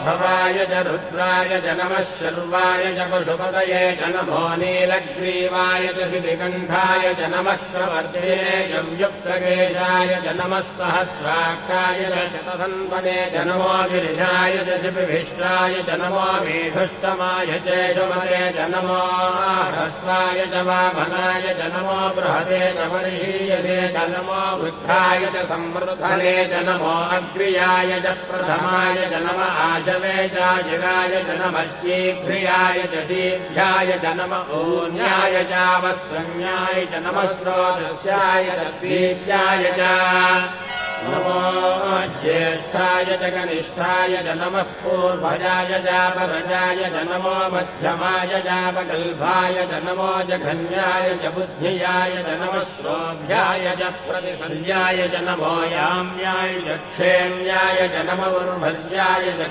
भव भवाय च रुद्राय च नमः शर्वाय च पशुपतये च नमो नीलग्रीवाय च शितिकण्ठाय च नमः प्रवर्ते च युक्तकेशाय च नमः सहस्राक्षाय च शतसन्वने च नमो गिरिजाय च शिपिभिष्टाय च नमो मेधुष्टमाय च शुमते च नमो ह्रस्वाय च वामनाय च नमो बृहते च वर्षीयते च नमो वृद्धाय च संवृद्धने च नमो अग्र्याय च प्रथमाय च नम आशवे च जिराय च नमः शीघ्रियाय च शीघ्राय च नम ऊन्याय च वस्त्रन्याय च नमः स्रोतस्याय च प्रीत्याय च नमो ज्येष्ठाय च कनिष्ठाय च नमः पूर्वजाय जापरजाय च नमो मध्यमाय जापकल्भाय च नमो जघन्याय च बुद्धियाय च नमः श्रोभ्याय च प्रतिसर्याय च नमो याम्याय च क्षेम्याय च नमो उर्भर्याय च